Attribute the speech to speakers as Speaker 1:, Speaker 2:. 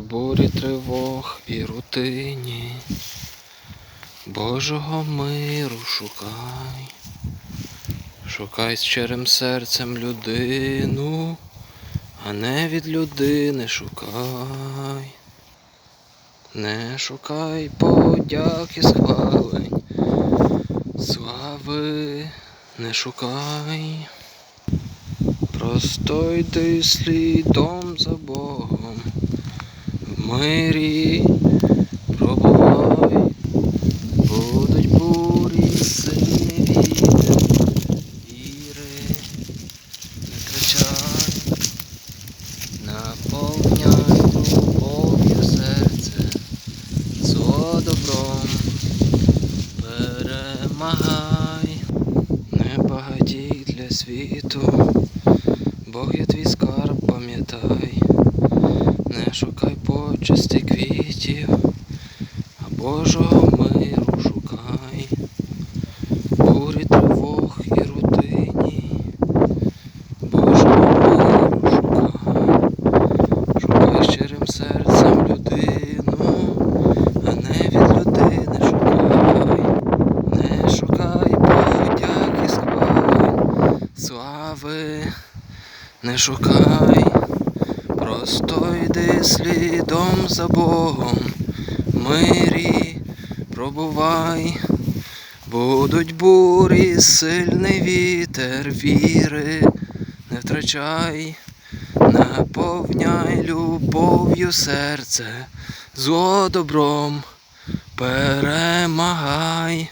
Speaker 1: Бурі тривог і рутині. Божого миру шукай. Шукай з щирим серцем людину, а не від людини шукай. Не шукай подяки схвалень, слави не шукай. Просто йди слідом за Богом, мирі пробувай, будуть бурі, сильний вітер, віри, не кричай, наповняй любов'ю серце, зло добром. Перемагай, не багатій для світу. Бог є твій скарб, пам'ятай, почесті квітів, а Божого миру шукай, бурі тривог і рутині, Божого миру шукай, шукай щирим серцем людину, а не від людини шукай, не шукай подяки схвалень, слави не шукай, просто йди слідом за Богом, мирі пробувай, будуть бурі, сильний вітер віри, не втрачай, наповняй любов'ю серце, зло добром. Перемагай.